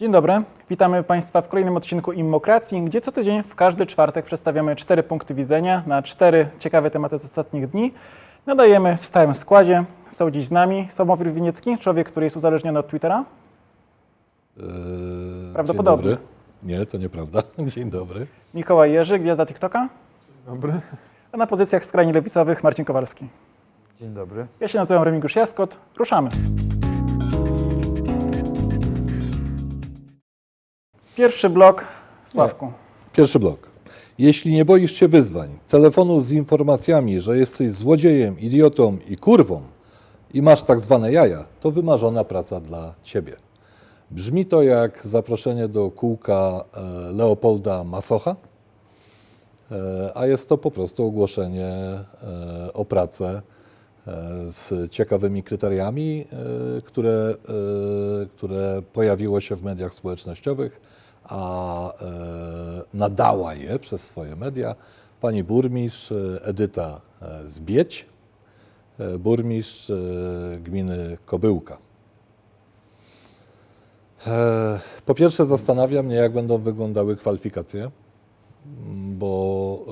Dzień dobry, witamy Państwa w kolejnym odcinku Immokracji, gdzie co tydzień w każdy czwartek przedstawiamy cztery punkty widzenia na cztery ciekawe tematy z ostatnich dni. Nadajemy w stałym składzie. Są dziś z nami Sławomir Winiecki, człowiek, który jest uzależniony od Twittera. Eee, Prawdopodobnie. Dzień dobry. Nie, to nieprawda. Dzień dobry. Mikołaj Jerzy, gwiazda TikToka. Dobry. A na pozycjach skrajnie lewicowych Marcin Kowalski. Dzień dobry. Ja się nazywam Remigiusz Jaskot. Ruszamy. Pierwszy blok. Sławku. Pierwszy blok. Jeśli nie boisz się wyzwań, telefonu z informacjami, że jesteś złodziejem, idiotą i kurwą i masz tak zwane jaja, to wymarzona praca dla ciebie. Brzmi to jak zaproszenie do kółka e, Leopolda Masocha, e, a jest to po prostu ogłoszenie e, o pracę z ciekawymi kryteriami, które, które pojawiło się w mediach społecznościowych, a e, nadała je przez swoje media pani burmistrz e, Edyta e, Zbieć, burmistrz gminy Kobyłka. Po pierwsze zastanawia mnie, jak będą wyglądały kwalifikacje, m, bo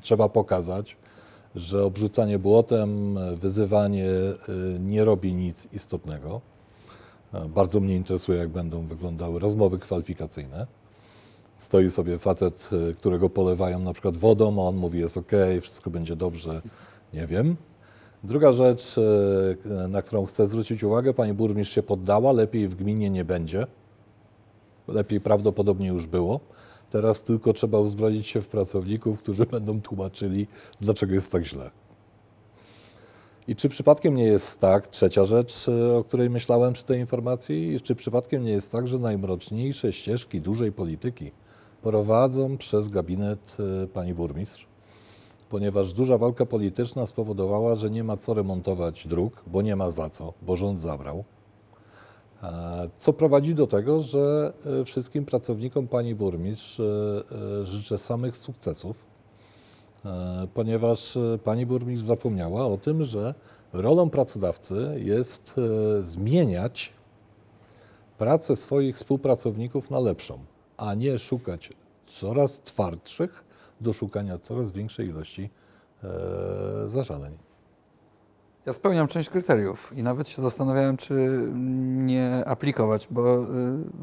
trzeba pokazać, że obrzucanie błotem, wyzywanie nie robi nic istotnego. Bardzo mnie interesuje, jak będą wyglądały rozmowy kwalifikacyjne. Stoi sobie facet, e, którego polewają na przykład wodą, a on mówi, jest ok, wszystko będzie dobrze. Nie wiem. Druga rzecz, e, na którą chcę zwrócić uwagę, pani burmistrz się poddała, lepiej w gminie nie będzie. Lepiej prawdopodobnie już było. Teraz tylko trzeba uzbroić się w pracowników, którzy będą tłumaczyli, dlaczego jest tak źle. I czy przypadkiem nie jest tak, trzecia rzecz, e, o której myślałem przy tej informacji, czy przypadkiem nie jest tak, że najmroczniejsze ścieżki dużej polityki prowadzą przez gabinet e, pani burmistrz? Ponieważ duża walka polityczna spowodowała, że nie ma co remontować dróg, bo nie ma za co, bo rząd zabrał. E, Co prowadzi do tego, że e, wszystkim pracownikom pani burmistrz życzę samych sukcesów, ponieważ e, pani burmistrz zapomniała o tym, że rolą pracodawcy jest e, zmieniać pracę swoich współpracowników na lepszą, a nie szukać coraz twardszych do szukania coraz większej ilości e, zażaleń. Ja spełniam część kryteriów i nawet się zastanawiałem, czy nie aplikować, bo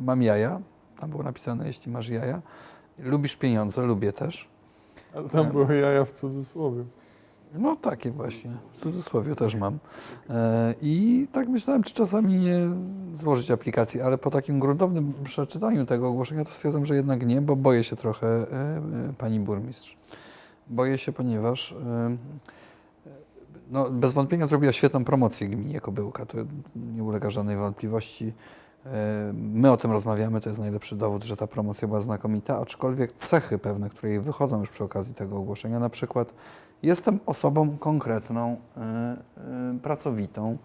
mam jaja. Tam było napisane, jeśli masz jaja. Lubisz pieniądze, lubię też. Ale tam były jaja w cudzysłowie. No takie właśnie, w cudzysłowie też mam. E, I tak myślałem, czy czasami nie złożyć aplikacji, ale po takim gruntownym przeczytaniu tego ogłoszenia to stwierdzam, że jednak nie, bo boję się trochę e, e, pani burmistrz. Boję się, ponieważ e, no, bez wątpienia zrobiła świetną promocję gminie Kobyłka, to nie ulega żadnej wątpliwości. E, My o tym rozmawiamy, to jest najlepszy dowód, że ta promocja była znakomita, aczkolwiek cechy pewne, które jej wychodzą już przy okazji tego ogłoszenia, na przykład jestem osobą konkretną, e, e, pracowitą,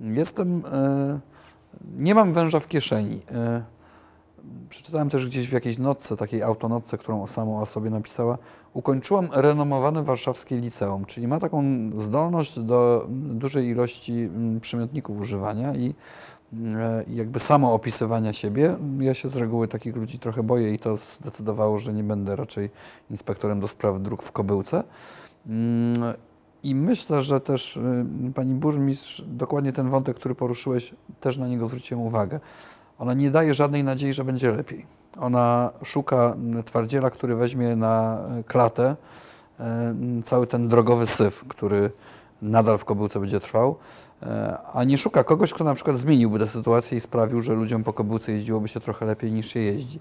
jestem, nie mam węża w kieszeni. Przeczytałem też gdzieś w jakiejś notce, takiej autonotce, którą samą o sobie napisała. Ukończyłam renomowane warszawskie liceum, czyli ma taką zdolność do dużej ilości mm, przymiotników używania i jakby samo opisywania siebie. Ja się z reguły takich ludzi trochę boję i to zdecydowało, że nie będę raczej inspektorem do spraw dróg w Kobyłce. Mm, I myślę, że też y, pani burmistrz, dokładnie ten wątek, który poruszyłeś, też na niego zwróciłem uwagę. Ona nie daje żadnej nadziei, że będzie lepiej. Ona szuka mm, twardziela, który weźmie na y, klatę y, cały ten drogowy syf, który nadal w Kobyłce będzie trwał, e, a nie szuka kogoś, kto na przykład zmieniłby tę sytuację i sprawił, że ludziom po Kobyłce jeździłoby się trochę lepiej niż się jeździ.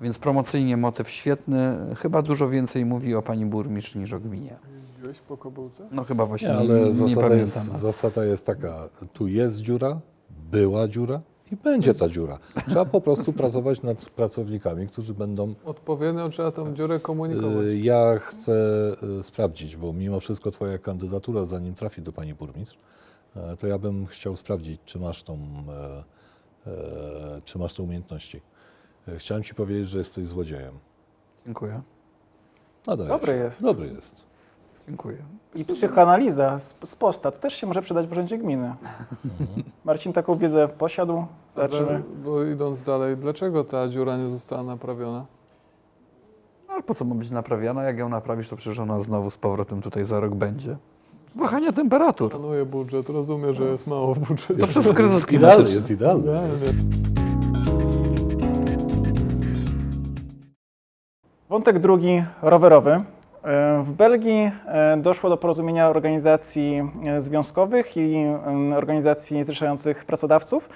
Więc promocyjnie motyw świetny, chyba dużo więcej mówi o pani burmistrz niż o gminie. Jeździłeś po kobyłce? No chyba właśnie Nie, nie, ale nie, zasada, pamiętam. jest, zasada jest taka, tu jest dziura, była dziura i będzie ta dziura. Trzeba po prostu pracować nad pracownikami, którzy będą... Odpowiednio trzeba tą dziurę komunikować. Y, Ja chcę y, sprawdzić, bo mimo wszystko twoja kandydatura, zanim trafi do pani burmistrz, e, to ja bym chciał sprawdzić, czy masz tą, e, e, czy masz te umiejętności. E, Chciałem ci powiedzieć, że jesteś złodziejem. Dziękuję. Nadaje Dobry jest. Dobry jest. Dziękuję. I psychoanaliza z, z posta, to też się może przydać w urzędzie gminy. Marcin taką wiedzę posiadł. Zobaczymy. Ale, bo idąc dalej, dlaczego ta dziura nie została naprawiona? No, ale po co ma być naprawiana? Jak ją naprawisz, to przecież ona znowu z powrotem tutaj za rok będzie. Wahania temperatur. Planuję budżet, rozumiem, że jest mało w budżecie. To przez kryzys klimatyczny. jest idealny. Wątek drugi, rowerowy. E, W Belgii e, doszło do porozumienia organizacji e, związkowych i organizacji zrzeszających pracodawców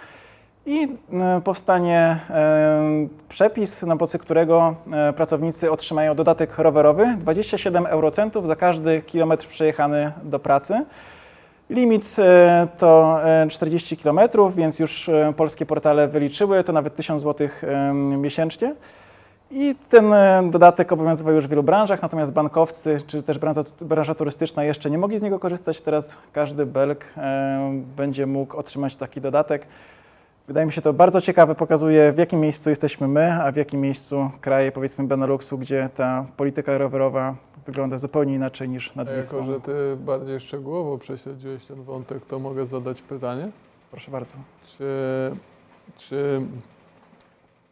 i e, powstanie e, przepis, na mocy którego e, pracownicy otrzymają dodatek rowerowy 27 eurocentów za każdy kilometr przejechany do pracy. Limit to e, 40 km, więc już polskie portale wyliczyły, to nawet 1000 zł miesięcznie. I ten dodatek obowiązywał już w wielu branżach, natomiast bankowcy czy też branża, branża turystyczna jeszcze nie mogli z niego korzystać. Teraz każdy Belg będzie mógł otrzymać taki dodatek. Wydaje mi się to bardzo ciekawe, pokazuje w jakim miejscu jesteśmy my, a w jakim miejscu kraje powiedzmy Beneluxu, gdzie ta polityka rowerowa wygląda zupełnie inaczej niż nad Wisłą. Jako, że ty bardziej szczegółowo prześledziłeś ten wątek, to mogę zadać pytanie. Proszę bardzo. Czy, czy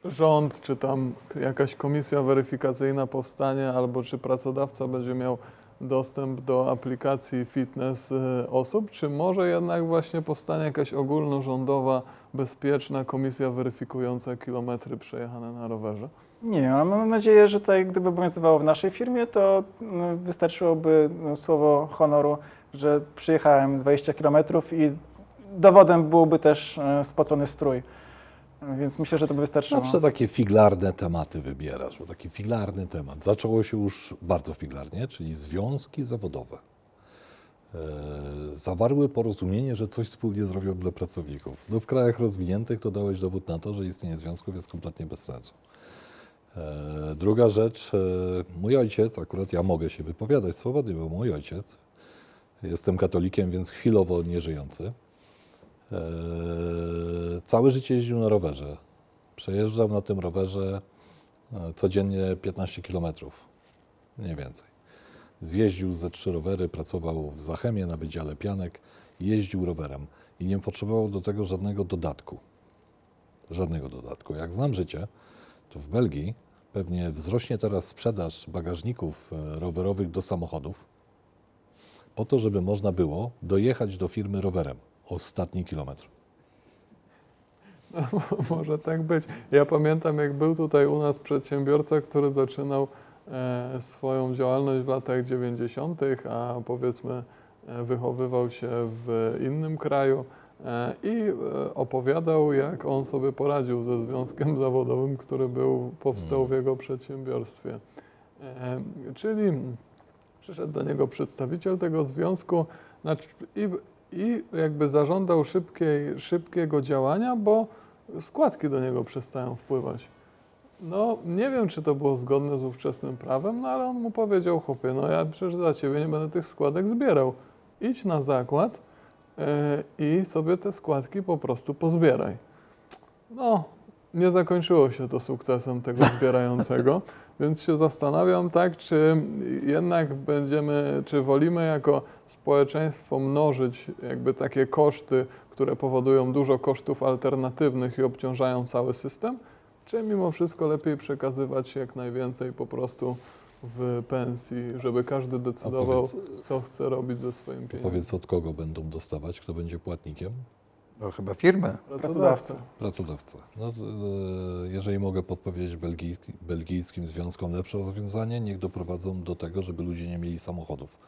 rząd, czy tam jakaś komisja weryfikacyjna powstanie, albo czy pracodawca będzie miał dostęp do aplikacji fitness y, osób, czy może jednak właśnie powstanie jakaś ogólnorządowa, bezpieczna komisja weryfikująca kilometry przejechane na rowerze? Nie ale mam nadzieję, że tak gdyby obowiązywało w naszej firmie, to mm, wystarczyłoby no, słowo honoru, że przyjechałem 20 km i dowodem byłby też e, spocony strój. Więc myślę, że to by wystarczyło. Zawsze takie figlarne tematy wybierasz, bo taki figlarny temat. Zaczęło się już bardzo figlarnie, czyli związki zawodowe. E, zawarły porozumienie, że coś wspólnie zrobią dla pracowników. No w krajach rozwiniętych to dałeś dowód na to, że istnienie związków jest kompletnie bez sensu. E, druga rzecz, e, mój ojciec, akurat ja mogę się wypowiadać swobodnie, bo mój ojciec, jestem katolikiem, więc chwilowo nieżyjący, całe życie jeździł na rowerze. Przejeżdżał na tym rowerze e, codziennie 15 km, mniej więcej. Zjeździł ze trzy rowery, pracował w Zachemie na Wydziale Pianek, jeździł rowerem i nie potrzebował do tego żadnego dodatku. Żadnego dodatku. Jak znam życie, to w Belgii pewnie wzrośnie teraz sprzedaż bagażników e, rowerowych do samochodów, po to, żeby można było dojechać do firmy rowerem ostatni kilometr. Może tak być. Ja pamiętam, jak był tutaj u nas przedsiębiorca, który zaczynał e, swoją działalność w latach 90., a powiedzmy e, wychowywał się w innym kraju e, i e, opowiadał, jak on sobie poradził ze związkiem zawodowym, który był, powstał w jego przedsiębiorstwie. E, czyli przyszedł do niego przedstawiciel tego związku znaczy, i, i jakby zażądał szybkiej, szybkiego działania, bo składki do niego przestają wpływać. No, nie wiem, czy to było zgodne z ówczesnym prawem, no ale on mu powiedział, chłopie, no ja przecież za ciebie nie będę tych składek zbierał. Idź na zakład e, i sobie te składki po prostu pozbieraj. No, nie zakończyło się to sukcesem tego zbierającego, więc się zastanawiam, tak, czy jednak będziemy, czy wolimy jako społeczeństwo mnożyć jakby takie koszty, które powodują dużo kosztów alternatywnych i obciążają cały system, czy mimo wszystko lepiej przekazywać jak najwięcej po prostu w pensji, żeby każdy decydował, powiedz- co chce robić ze swoim pieniędzmi. Powiedz, od kogo będą dostawać, kto będzie płatnikiem? No chyba firmę. Pracodawca. Pracodawca. No, e, jeżeli mogę podpowiedzieć belgij, belgijskim związkom lepsze rozwiązanie, niech doprowadzą do tego, żeby ludzie nie mieli samochodów.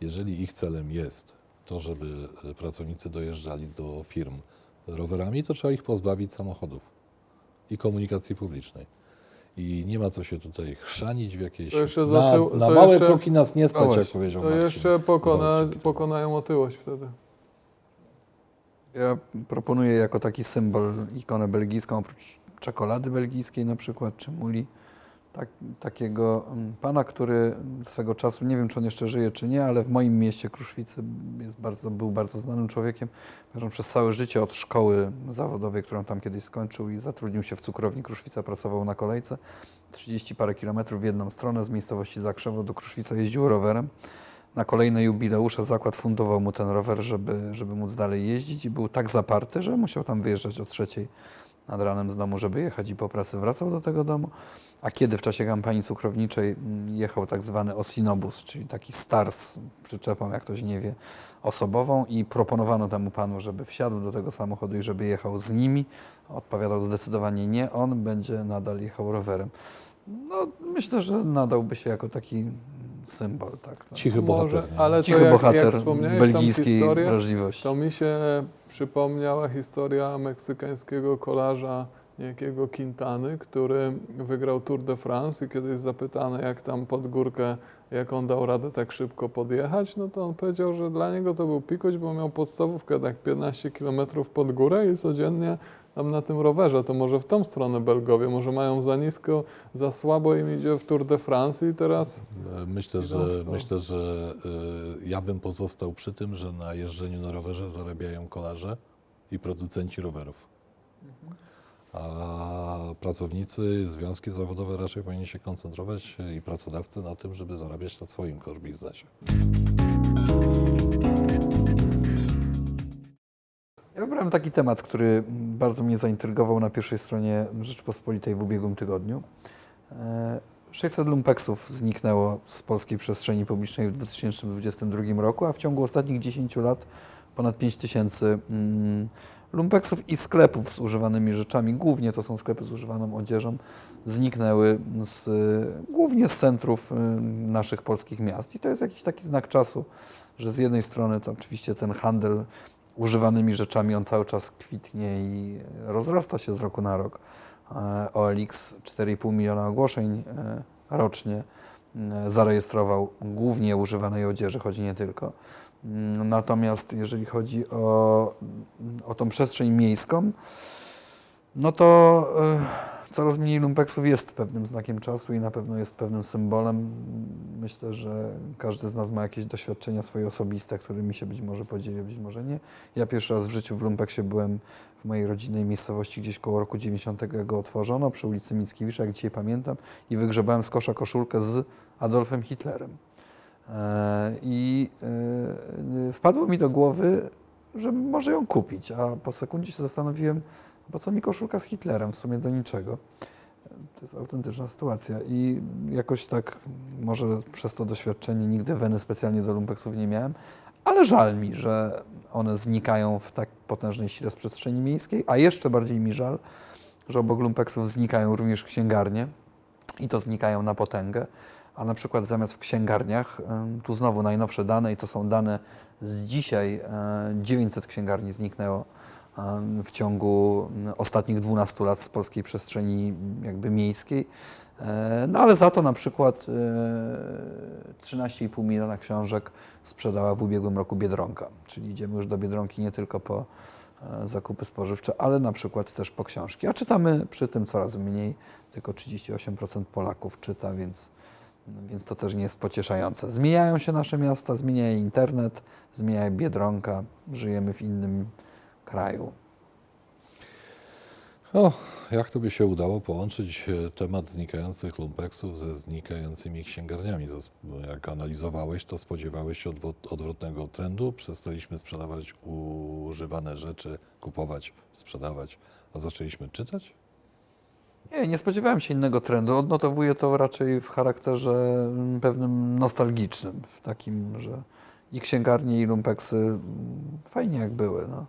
Jeżeli ich celem jest to, żeby e, pracownicy dojeżdżali do firm rowerami, to trzeba ich pozbawić samochodów i komunikacji publicznej. I nie ma co się tutaj chrzanić w jakieś... To jeszcze na na to małe jeszcze- kroki nas nie stać, No jak powiedział To Marcin. jeszcze pokona, pokonają otyłość wtedy. Ja proponuję jako taki symbol ikonę belgijską, oprócz czekolady belgijskiej na przykład, czy muli, tak, takiego mm, pana, który swego czasu, nie wiem czy on jeszcze żyje, czy nie, ale w moim mieście Kruszwicy jest bardzo, był bardzo znanym człowiekiem. Przez całe życie od szkoły zawodowej, którą tam kiedyś skończył i zatrudnił się w cukrowni Kruszwica, pracował na kolejce. 30 parę kilometrów w jedną stronę z miejscowości Zakrzewo do Kruszwica jeździł rowerem. Na kolejne jubileusze zakład fundował mu ten rower, żeby, żeby móc dalej jeździć i był tak zaparty, że musiał tam wyjeżdżać o trzeciej nad ranem z domu, żeby jechać i po pracy wracał do tego domu. A kiedy w czasie kampanii cukrowniczej mm, jechał tak zwany osinobus, czyli taki star z przyczepą, jak ktoś nie wie, osobową i proponowano temu panu, żeby wsiadł do tego samochodu i żeby jechał z nimi. Odpowiadał zdecydowanie nie, on będzie nadal jechał rowerem. No, myślę, że nadałby się jako taki symbol, tak. No. Cichy Może, bohater. nie? ale to Cichy jak, bohater jak wspomniałeś belgijskiej historię, wrażliwości. to mi się przypomniała historia meksykańskiego kolarza niejakiego Quintany, który wygrał Tour de France i kiedyś zapytany, jak tam pod górkę, jak on dał radę tak szybko podjechać, no to on powiedział, że dla niego to był pikuś, bo miał podstawówkę tak 15 km pod górę i codziennie tam na tym rowerze, to może w tą stronę Belgowie, może mają za nisko, za słabo im idzie w Tour de France i teraz Myślę, że, myślę, że y, ja bym pozostał przy tym, że na jeżdżeniu na rowerze zarabiają kolarze i producenci rowerów. A pracownicy, związki zawodowe raczej powinni się koncentrować i pracodawcy na tym, żeby zarabiać na swoim core biznesie. Ja wybrałem taki temat, który bardzo mnie zaintrygował na pierwszej stronie Rzeczpospolitej w ubiegłym tygodniu. E, 600 lumpeksów zniknęło z polskiej przestrzeni publicznej w 2022 roku, a w ciągu ostatnich 10 lat ponad 5000 mm, lumpeksów i sklepów z używanymi rzeczami, głównie to są sklepy z używaną odzieżą, zniknęły z, głównie z centrów y, naszych polskich miast. I to jest jakiś taki znak czasu, że z jednej strony to oczywiście ten handel używanymi rzeczami, on cały czas kwitnie i rozrasta się z roku na rok. E, OLX 4,5 miliona ogłoszeń e, rocznie e, zarejestrował głównie używanej odzieży, choć nie tylko. Mm, Natomiast jeżeli chodzi o, o tą przestrzeń miejską, no to coraz mniej lumpeksów jest pewnym znakiem czasu i na pewno jest pewnym symbolem. Myślę, że każdy z nas ma jakieś doświadczenia swoje osobiste, którymi się być może podzieli, być może nie. Ja pierwszy raz w życiu w lumpeksie byłem w mojej rodzinnej miejscowości, gdzieś koło roku 90 go otworzono, przy ulicy Mickiewicza, jak dzisiaj pamiętam, i wygrzebałem z kosza koszulkę z Adolfem Hitlerem. E, I e, wpadło mi do głowy, że może ją kupić, a po sekundzie się zastanowiłem, po co mi koszulka z Hitlerem, w sumie do niczego. To jest autentyczna sytuacja i jakoś tak, może przez to doświadczenie nigdy weny specjalnie do lumpeksów nie miałem, ale żal mi, że one znikają w tak potężnej sile z przestrzeni miejskiej, a jeszcze bardziej mi żal, że obok lumpeksów znikają również księgarnie i to znikają na potęgę. A na przykład zamiast w księgarniach, tu znowu najnowsze dane i to są dane z dzisiaj, e, 900 księgarni zniknęło w ciągu mm, ostatnich 12 lat z polskiej przestrzeni mm, jakby miejskiej. E, No ale za to na przykład e, 13,5 miliona książek sprzedała w ubiegłym roku Biedronka. Czyli idziemy już do Biedronki nie tylko po e, zakupy spożywcze, ale na przykład też po książki. A czytamy przy tym coraz mniej, tylko 38% Polaków czyta, więc, więc to też nie jest pocieszające. Zmieniają się nasze miasta, zmienia internet, zmienia Biedronka, żyjemy w innym kraju. O, jak to by się udało połączyć e, temat znikających lumpeksów ze znikającymi księgarniami? Jak analizowałeś, to spodziewałeś się odwrot- odwrotnego trendu? Przestaliśmy sprzedawać używane rzeczy, kupować, sprzedawać, a zaczęliśmy czytać? Nie, nie spodziewałem się innego trendu. Odnotowuję to raczej w charakterze mm, pewnym nostalgicznym, w takim, że i księgarnie, i lumpeksy mm, fajnie jak były. No.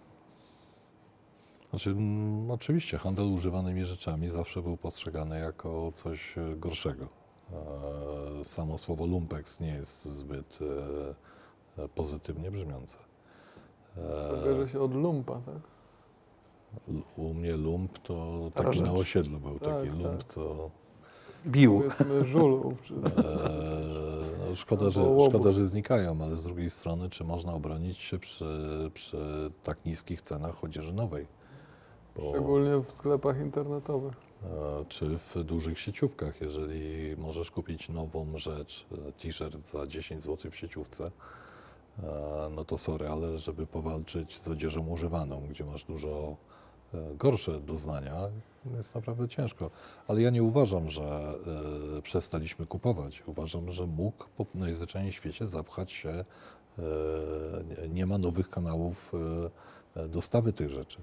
Znaczy, mm, oczywiście handel używanymi rzeczami zawsze był postrzegany jako coś e, gorszego. E, Samo słowo lumpeks nie jest zbyt e, pozytywnie brzmiące. to bierze się od lumpa, tak? L- U mnie lump to Stara taki na rzecz. osiedlu był Tak, taki tak. lump, co Bił. Powiedzmy żulów. Czy... e, no szkoda, że, Albo łobuz. szkoda, że znikają, ale z drugiej strony, czy można obronić się przy, przy tak niskich cenach odzieży nowej? Bo, Szczególnie w sklepach internetowych. e, czy w dużych sieciówkach, jeżeli możesz kupić nową rzecz, e, t-shirt za 10 zł w sieciówce, e, no to sorry, ale żeby powalczyć z odzieżą używaną, gdzie masz dużo gorsze doznania. Jest naprawdę ciężko. Ale ja nie uważam, że przestaliśmy kupować. Uważam, że mógł po najzwyczajniej w świecie zapchać się. nie- ma nowych kanałów dostawy tych rzeczy.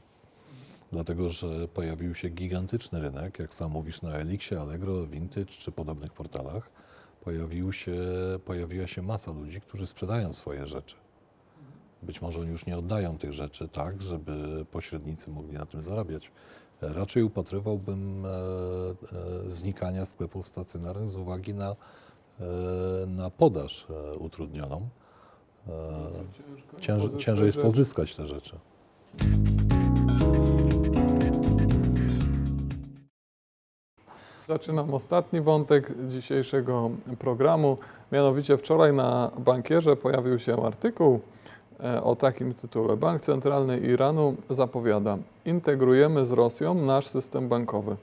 Dlatego, że pojawił się gigantyczny rynek, jak sam mówisz, na Elixie, Allegro, Vintage czy podobnych portalach. Pojawił się, pojawiła się masa ludzi, którzy sprzedają swoje rzeczy. Być może oni już nie oddają tych rzeczy tak, żeby pośrednicy mogli na tym zarabiać. Raczej upatrywałbym e, e, znikania sklepów stacjonarnych z uwagi na, e, na podaż utrudnioną. Ciężko Cięż, ciężej jest pozyskać te rzeczy. Zaczynam ostatni wątek dzisiejszego programu. Mianowicie wczoraj na bankierze pojawił się artykuł e, o takim tytule. Bank Centralny Iranu zapowiada: Integrujemy z Rosją nasz system bankowy.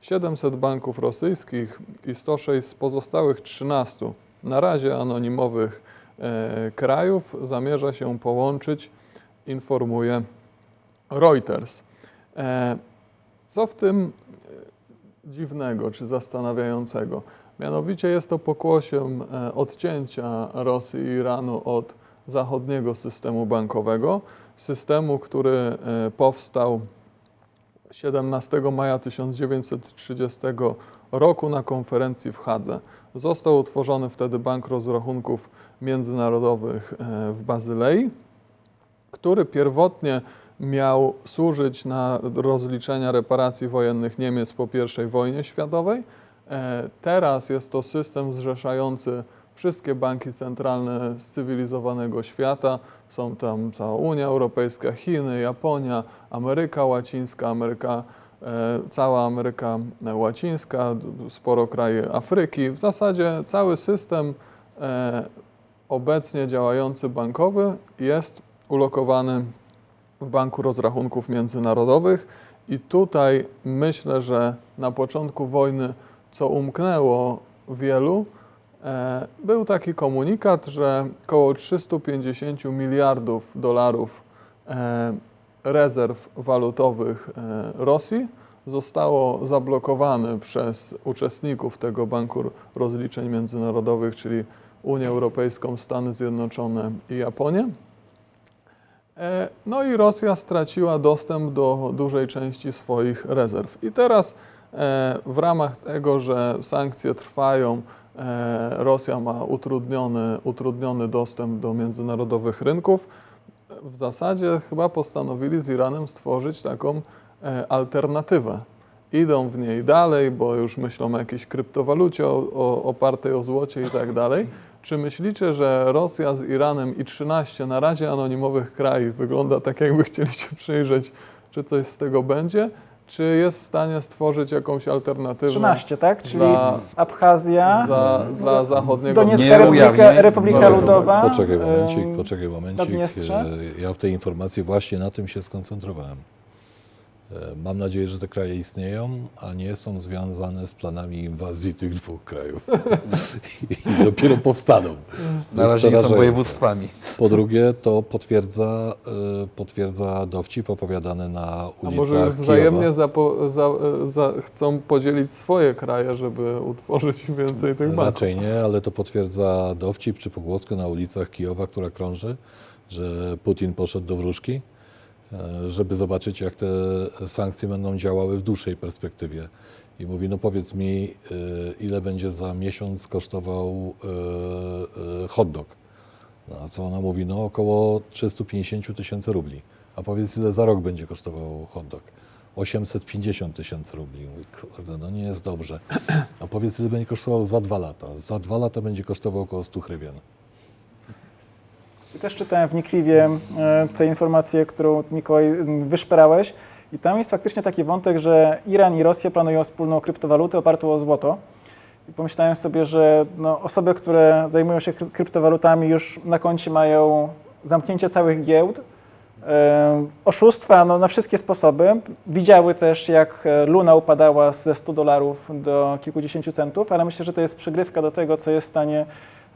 700 banków rosyjskich i 106 z pozostałych 13 na razie anonimowych e, krajów zamierza się połączyć, informuje Reuters. E, co w tym dziwnego czy zastanawiającego? Mianowicie jest to pokłosiem e, odcięcia Rosji i Iranu od zachodniego systemu bankowego, systemu, który e, powstał 17 maja 1930 roku na konferencji w Hadze. Został utworzony wtedy Bank Rozrachunków Międzynarodowych e, w Bazylei, który pierwotnie miał służyć na rozliczenia reparacji wojennych Niemiec po I wojnie światowej. E, Teraz jest to system zrzeszający wszystkie banki centralne z cywilizowanego świata. Są tam cała Unia Europejska, Chiny, Japonia, Ameryka Łacińska, Ameryka, e, cała Ameryka Łacińska, sporo kraje Afryki. W zasadzie cały system e, obecnie działający bankowy jest ulokowany w Banku Rozrachunków Międzynarodowych i tutaj myślę, że na początku wojny, co umknęło wielu, e, był taki komunikat, że około 350 miliardów dolarów e, rezerw walutowych e, Rosji zostało zablokowane przez uczestników tego Banku Rozliczeń Międzynarodowych, czyli Unię Europejską, Stany Zjednoczone i Japonię. E, No i Rosja straciła dostęp do dużej części swoich rezerw. I teraz e, w ramach tego, że sankcje trwają, e, Rosja ma utrudniony, utrudniony dostęp do międzynarodowych rynków. W zasadzie chyba postanowili z Iranem stworzyć taką alternatywę. Idą w niej dalej, bo już myślą o jakiejś kryptowalucie o, o, opartej o złocie i tak dalej. Czy myślicie, że Rosja z Iranem i 13 na razie anonimowych krajów wygląda tak, jakby chcieli się przyjrzeć, czy coś z tego będzie? Czy jest w stanie stworzyć jakąś alternatywę 13, tak? Czyli Dla- Abchazja, za, dla zachodniego Doniecka Nie Republika. Republika Poczekaj, Ludowa. Poczekaj momencik, poczekaj momencik. E, Ja w tej informacji właśnie na tym się skoncentrowałem. E, Mam nadzieję, że te kraje istnieją, a nie są związane z planami inwazji tych dwóch krajów. I dopiero powstaną. Na razie nie są województwami. Po drugie, to potwierdza, e, potwierdza dowcip opowiadany na A ulicach może już wzajemnie zapo, za, za, chcą podzielić swoje kraje, żeby utworzyć więcej tych banków? Raczej nie, ale to potwierdza dowcip czy pogłoskę na ulicach Kijowa, która krąży, że Putin poszedł do wróżki, e, żeby zobaczyć, jak te sankcje będą działały w dłuższej perspektywie. I mówi, no powiedz mi, e, ile będzie za miesiąc kosztował e, e, hot dog. No, a co ona mówi? No około 350 tysięcy rubli. A powiedz, ile za rok będzie kosztował hot dog? 850 tysięcy rubli. Mówi, kurde, no nie jest dobrze. A powiedz, ile będzie kosztował za dwa lata? Za dwa lata będzie kosztował około 100 hrywien. Też czytałem wnikliwie e, te informacje, którą Mikołaj wyszperałeś. I tam jest faktycznie taki wątek, że Iran i Rosja planują wspólną kryptowalutę opartą o złoto. I pomyślałem sobie, że no, osoby, które zajmują się kry- kryptowalutami już na koncie mają zamknięcie całych giełd, e, oszustwa no, na wszystkie sposoby. Widziały też, jak e, Luna upadała ze 100 dolarów do kilkudziesięciu centów, ale myślę, że to jest przygrywka do tego, co jest w stanie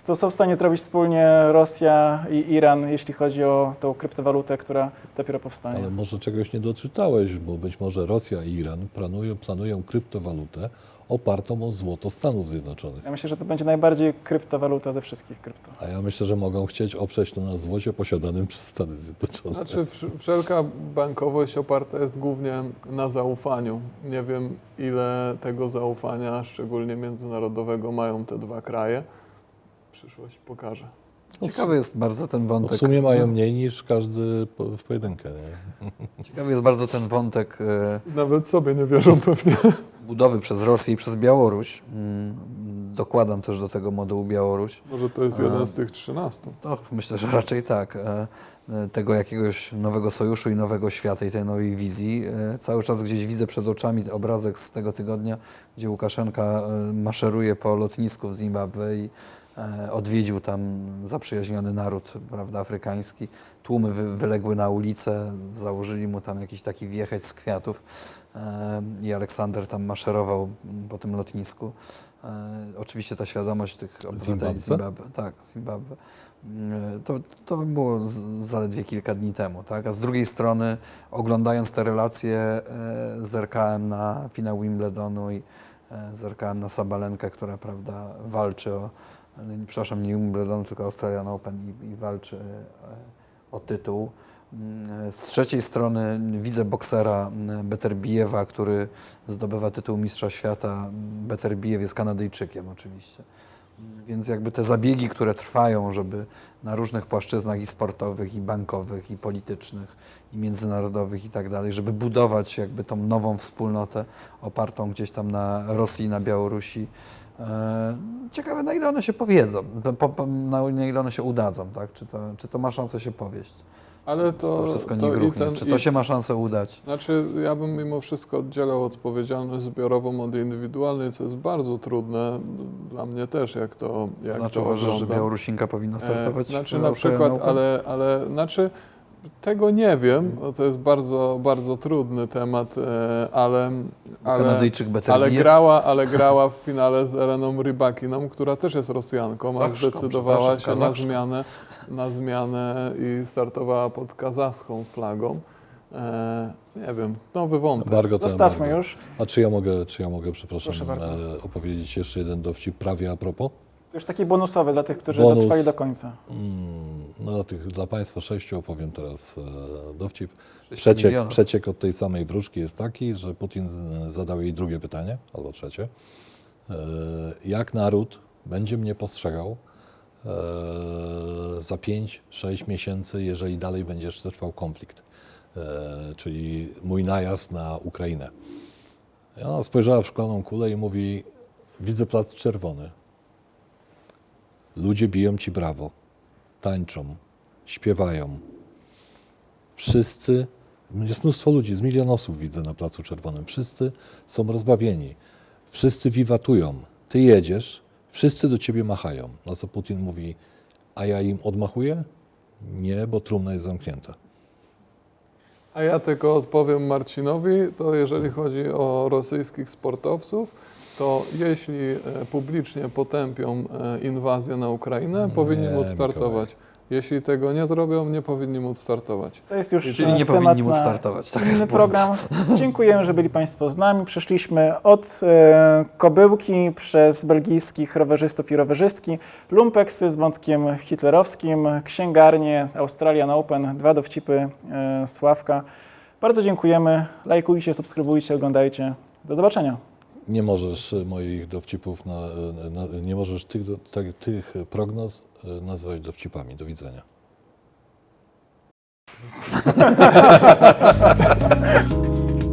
Co są w stanie zrobić wspólnie Rosja i Iran, jeśli chodzi o tą kryptowalutę, która dopiero powstanie? Ale może czegoś nie doczytałeś, bo być może Rosja i Iran planują, planują kryptowalutę opartą o złoto Stanów Zjednoczonych. Ja myślę, że to będzie najbardziej kryptowaluta ze wszystkich krypto. A ja myślę, że mogą chcieć oprzeć to na złocie posiadanym przez Stany Zjednoczone. Znaczy wsz- wszelka bankowość oparta jest głównie na zaufaniu. Nie wiem ile tego zaufania, szczególnie międzynarodowego, mają te dwa kraje. Przyszłość pokaże. Ciekawy jest bardzo ten No wątek. w sumie mają mniej niż każdy w pojedynkę. Nie? Ciekawy jest bardzo ten wątek e, Nawet sobie nie wierzą pewnie. budowy przez Rosję i przez Białoruś. Mm, Dokładam też do tego modułu Białoruś. Może to jest jeden z tych 13. To myślę, że raczej tak. E, e, Tego jakiegoś nowego sojuszu i nowego świata i tej nowej wizji. E, Cały czas gdzieś widzę przed oczami obrazek z tego tygodnia, gdzie Łukaszenka e, maszeruje po lotnisku w Zimbabwe i e, odwiedził tam zaprzyjaźniony naród prawda, afrykański. Tłumy wy, wyległy na ulicę, założyli mu tam jakiś taki wiecheć z kwiatów e, i Aleksander tam maszerował po tym lotnisku. E, Oczywiście ta świadomość tych obywateli Zimbabwe? Zimbabwe, tak, Zimbabwe. To, to było z, zaledwie kilka dni temu, tak? A z drugiej strony, oglądając te relacje, e, zerkałem na finał Wimbledonu i e, zerkałem na Sabalenkę, która, prawda, walczy o, e, przepraszam, nie Wimbledonu, tylko Australian Open i, i walczy e, o tytuł. Mm, Z trzeciej strony widzę boksera mm, Beterbijewa, który zdobywa tytuł mistrza świata. Beterbijew jest Kanadyjczykiem oczywiście. Mm, Więc jakby te zabiegi, które trwają, żeby na różnych płaszczyznach i sportowych, i bankowych, i politycznych, i międzynarodowych i tak dalej, żeby budować jakby tą nową wspólnotę opartą gdzieś tam na Rosji, na Białorusi. E, Ciekawe, na ile one się powiedzą, po, po, na ile one się udadzą, tak? Czy to, czy to ma szansę się powieść? Ale to, To wszystko nie to gruchnie. ten, Czy to i- się ma szansę udać? Znaczy, ja bym mimo wszystko oddzielał odpowiedzialność zbiorową od indywidualnej, co jest bardzo trudne. Dla mnie też, jak to jak Znaczy to uważasz, że. Białorusinka powinna startować? E, Znaczy na przykład, ale, ale znaczy tego nie wiem, bo to jest bardzo, bardzo trudny temat, e, ale, ale, Kanadyjczyk ale, grała, ale grała w finale z Eleną Rybakiną, która też jest Rosjanką, a zdecydowała się na zmianę, na zmianę i startowała pod kazachską flagą. E, nie wiem, nowy wątek. Embargo to Zostawmy już. A czy ja mogę, czy ja mogę przepraszam, e, opowiedzieć jeszcze jeden dowcip prawie a propos? To już taki bonusowy dla tych, którzy Bonus. dotrwali do końca. Mm, no, dla tych, dla Państwa sześciu opowiem teraz e, dowcip. Przeciek, milionów. przeciek od tej samej wróżki jest taki, że Putin z- zadał jej drugie pytanie, albo trzecie. E, jak naród będzie mnie postrzegał e, za 5-6 miesięcy, jeżeli dalej będzie jeszcze trwał konflikt, e, czyli mój najazd na Ukrainę. I ona spojrzała w szklaną kulę i mówi, widzę plac czerwony. Ludzie biją ci brawo, tańczą, śpiewają. Wszyscy, jest mnóstwo ludzi, z milion osób widzę na Placu Czerwonym. Wszyscy są rozbawieni, wszyscy wiwatują. Ty jedziesz, wszyscy do ciebie machają. Na co Putin mówi, a ja im odmachuję? Nie, bo trumna jest zamknięta. A ja tylko odpowiem Marcinowi, to jeżeli chodzi o rosyjskich sportowców, to jeśli e, publicznie potępią e, inwazję na Ukrainę, powinni móc Mikołaj. startować. Jeśli tego nie zrobią, nie powinni móc startować. To jest już Czyli e, nie powinni móc startować. Tak inny program. Dziękujemy, że byli Państwo z nami. Przeszliśmy od e, kobyłki przez belgijskich rowerzystów i rowerzystki, lumpeksy z wątkiem hitlerowskim, księgarnie, Australian Open, dwa dowcipy e, Sławka. Bardzo dziękujemy. Lajkujcie, subskrybujcie, oglądajcie. Do zobaczenia. Nie możesz e, moich dowcipów, na, na, nie możesz tych, tak- tych prognoz e, nazwać dowcipami. Do widzenia.